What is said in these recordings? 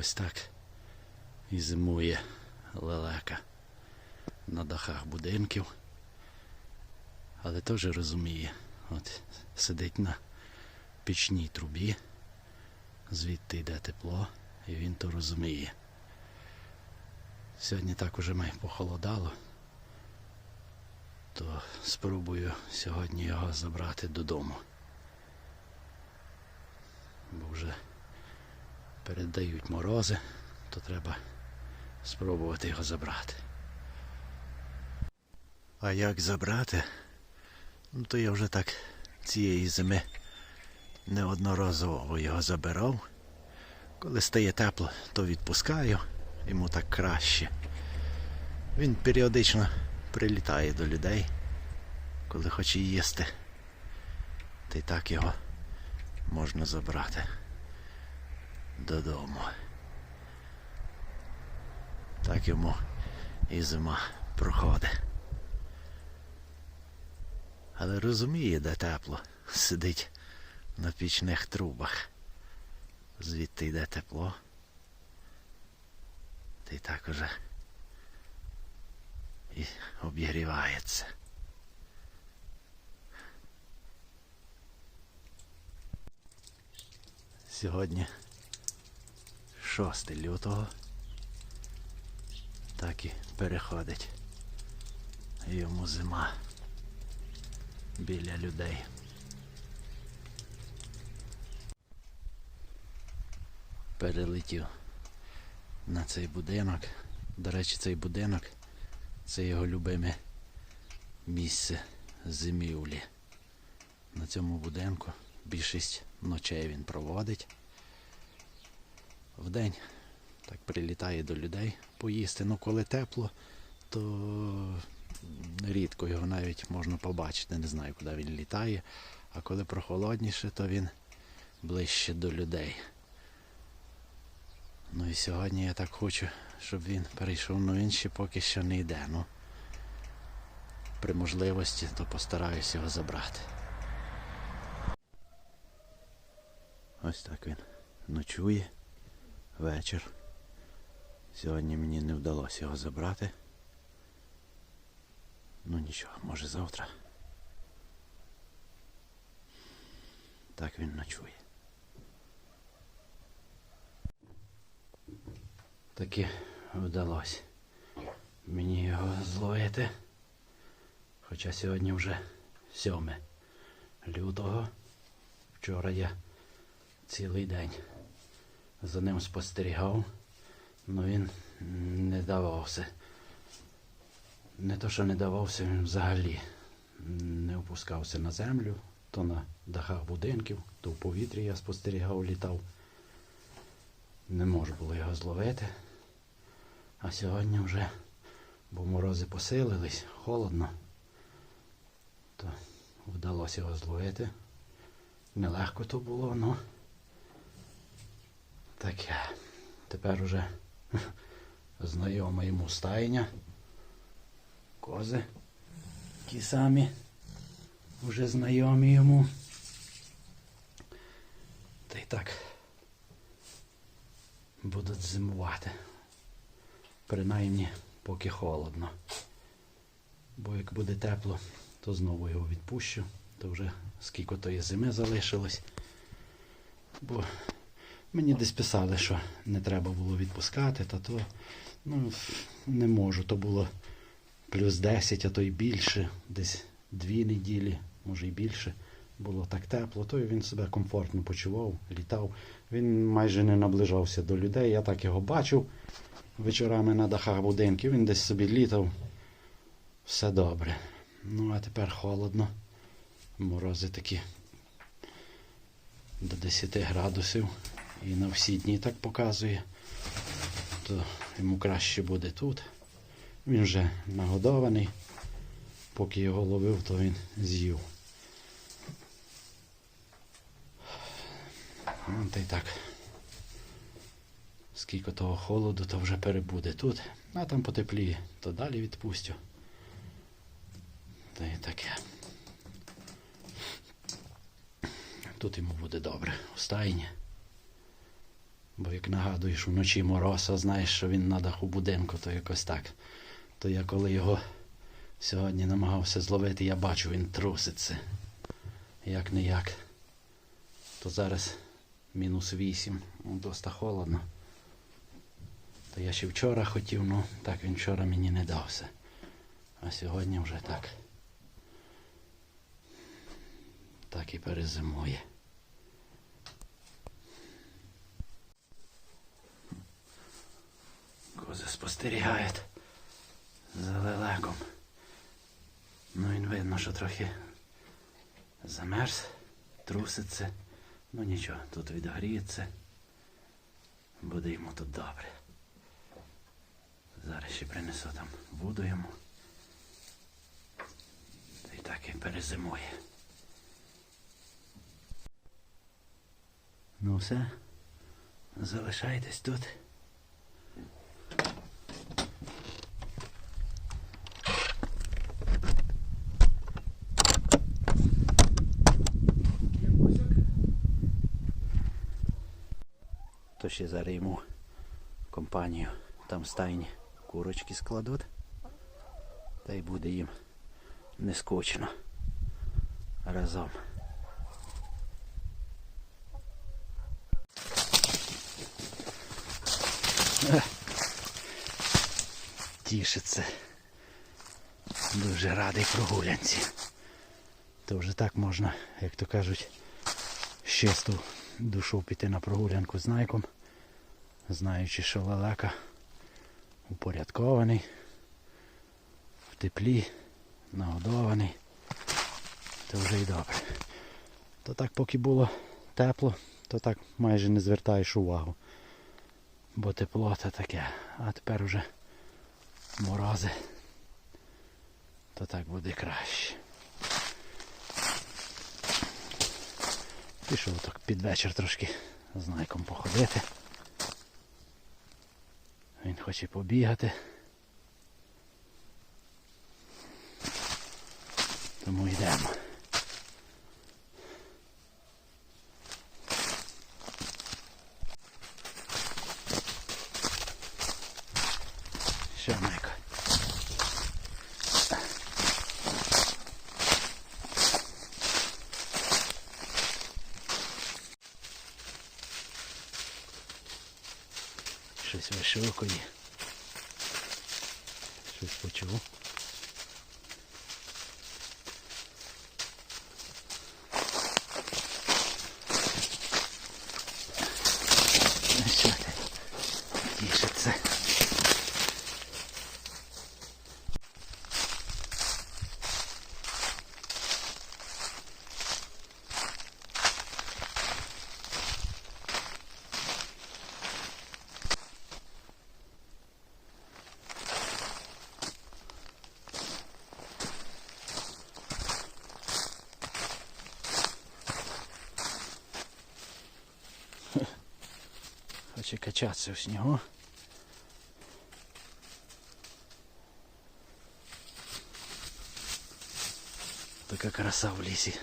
Ось так і зимує лелека на дахах будинків. Але теж розуміє, от сидить на пічній трубі, звідти йде тепло, і він то розуміє. Сьогодні так уже ми похолодало, то спробую сьогодні його забрати додому. Бо вже передають морози, то треба спробувати його забрати. А як забрати? Ну, то я вже так цієї зими неодноразово його забирав. Коли стає тепло, то відпускаю, йому так краще. Він періодично прилітає до людей, коли хоче їсти. Та й так його можна забрати додому. Так йому і зима проходить. Але розуміє, де тепло. Сидить на пічних трубах. Звідти йде тепло. Та й так уже і обігрівається. Сьогодні 6 лютого. Так і переходить йому зима біля людей. Перелетів на цей будинок. До речі, цей будинок це його любиме місце зимівлі. На цьому будинку більшість ночей він проводить. Вдень так прилітає до людей поїсти. Ну коли тепло, то рідко його навіть можна побачити. Не знаю, куди він літає. А коли прохолодніше, то він ближче до людей. Ну і сьогодні я так хочу, щоб він перейшов, ну він ще поки що не йде. Ну, при можливості, то постараюсь його забрати. Ось так він ночує вечір. Сьогодні мені не вдалося його забрати. Ну нічого, може завтра. Так він ночує. Таки вдалося мені його зловити. Хоча сьогодні вже 7 лютого. Вчора я цілий день за ним спостерігав, але він не давався. Не то, що не давався, він взагалі не опускався на землю, то на дахах будинків, то в повітрі я спостерігав, літав. Не можу було його зловити. А сьогодні вже, бо морози посилились, холодно, то вдалося його зловити. Нелегко то було, але таке. Тепер уже знайома йому стайня. Кози ті самі вже знайомі йому. Та й так будуть зимувати. Принаймні, поки холодно. Бо як буде тепло, то знову його відпущу. То вже скільки тої зими залишилось. Бо мені десь писали, що не треба було відпускати, та то ну, не можу. То було плюс 10, а то й більше, десь дві неділі, може й більше. Було так тепло, то він себе комфортно почував, літав. Він майже не наближався до людей. Я так його бачив вечорами на дахах будинків. Він десь собі літав. Все добре. Ну, а тепер холодно. Морози такі до 10 градусів. І на всі дні так показує. То йому краще буде тут. Він вже нагодований. Поки його ловив, то він з'їв. Ну, та й так. Скільки того холоду, то вже перебуде тут, а там потепліє, то далі відпустю. Та й таке. Тут йому буде добре, у стайні. Бо як нагадуєш, вночі мороз, а знаєш, що він на даху будинку, то якось так. То я коли його сьогодні намагався зловити, я бачу, він труситься. Як не як. То зараз мінус 8, доста холодно. То я ще вчора хотів, ну так він вчора мені не дався. А сьогодні вже так. Так і перезимує. Кози спостерігають за лелеком. Ну він видно, що трохи замерз, труситься. Ну нічого, тут відгріється. Буде йому тут добре. Зараз ще принесу там воду йому. Та й так і перезимує. Ну все. Залишайтесь тут. Ще зараз йому компанію там стайні курочки складуть. Та й буде їм не скучно разом. Тішиться. Дуже радий прогулянці. То вже так можна, як то кажуть, з душу піти на прогулянку з найком, знаючи, що лелека упорядкований, в теплі, нагодований, то вже й добре. То так поки було тепло, то так майже не звертаєш увагу. Бо тепло то таке, а тепер уже морози, то так буде краще. Пішов так під вечір трошки з найком походити. Він хоче побігати. Тому йдемо. Що, Найко? Щось вишукує. Щось почув. Ну що ти? Тішиться. Хоче качатися в снігу. Така краса в лісі.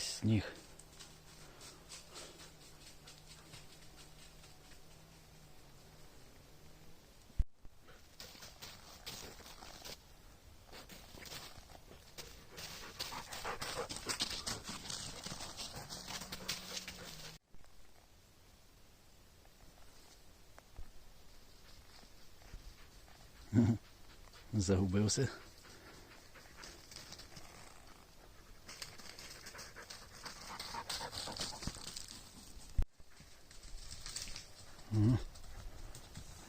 І сніг. Загубився.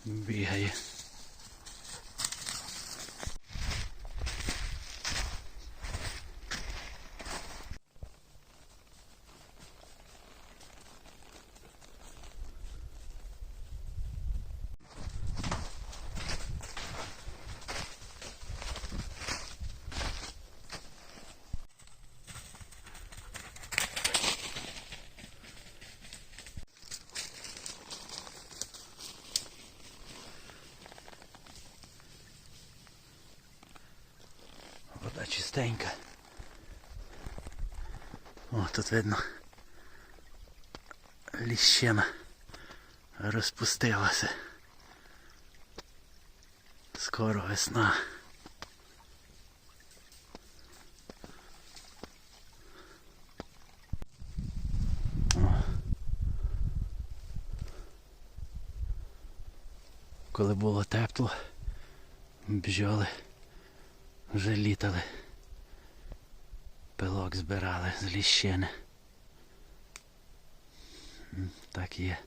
Бігає. Пустенька. О, тут видно. Ліщина розпустилася. Скоро весна. Коли було тепло, бджоли вже літали. Пилок збирали з ліщини. Так є.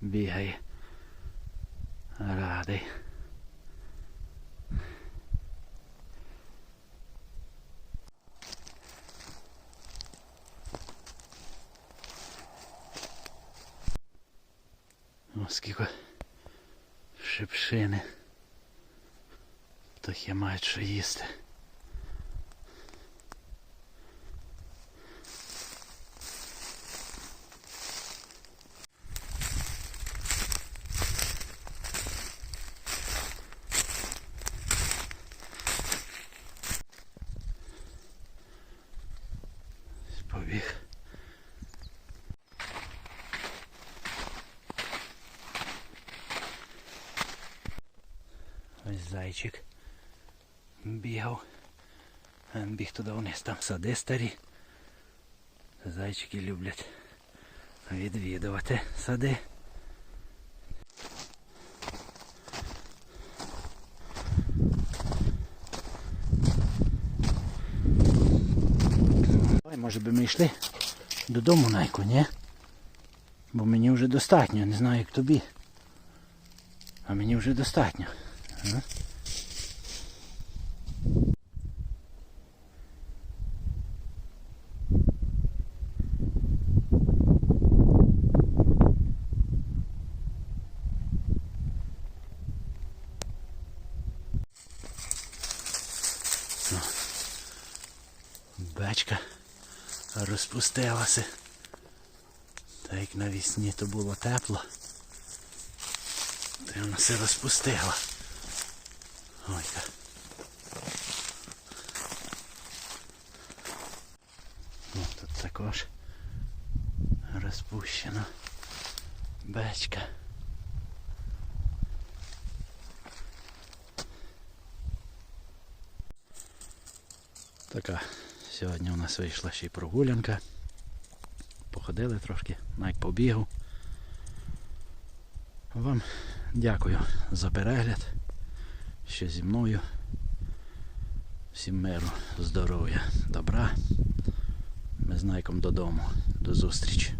Бігає. Радий. Скільки шипшини. Птахи мають що їсти. Побіг. Ось зайчик бігав. Біг туди вниз, там сади старі. Зайчики люблять відвідувати сади. Ой, може би ми йшли додому найку, ні? Бо мені вже достатньо, не знаю як тобі. А мені вже достатньо. Бачка розпустилася. Та як навісні то було тепло, то вона все розпустила. Ой так. О, тут також розпущена бечка. Така сьогодні у нас вийшла ще й прогулянка. Походили трошки, навіть побігу. Вам дякую за перегляд. Що зі мною. Всім миру, здоров'я, добра. Ми з Найком додому. До зустрічі.